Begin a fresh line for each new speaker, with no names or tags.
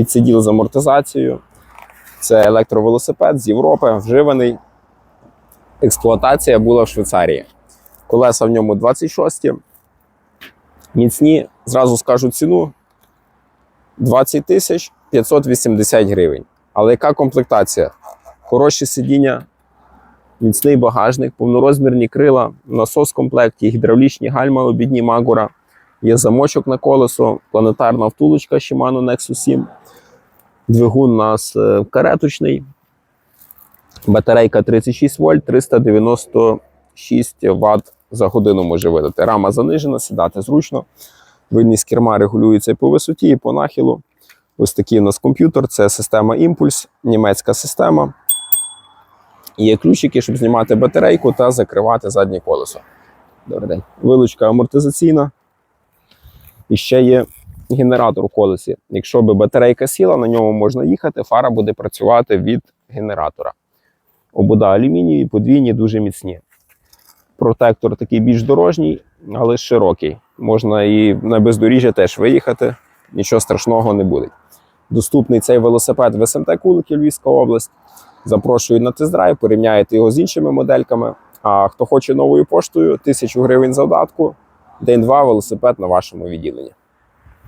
підсиділ з амортизацією. Це електровелосипед з Європи, вживаний. Експлуатація була в Швейцарії. Колеса в ньому 26. Міцні, зразу скажу ціну 20 тисяч 580 гривень. Але яка комплектація? Хороші сидіння, міцний багажник, повнорозмірні крила, насос в комплекті, гідравлічні гальма обідні Магура, є замочок на колесо, планетарна втулочка Shimano Nexus 7. Двигун у нас е, кареточний. Батарейка 36 вольт, 396 Вт за годину може видати. Рама занижена, сідати зручно. Вильність керма регулюється і по висоті, і по нахилу. Ось такий у нас комп'ютер, це система імпульс, німецька система. Є ключики, щоб знімати батарейку та закривати заднє колесо. Добрий день. Вилучка амортизаційна. І ще є генератор у колесі. Якщо би батарейка сіла, на ньому можна їхати, фара буде працювати від генератора. Обода алюмінієві, подвійні, дуже міцні. Протектор такий більш дорожній, але широкий. Можна і на бездоріжжя теж виїхати, нічого страшного не буде. Доступний цей велосипед в СМТ Кулики, Львівська область. Запрошую на тест-драйв, порівняєте його з іншими модельками. А хто хоче новою поштою, 1000 гривень завдатку, день-два велосипед на вашому відділенні.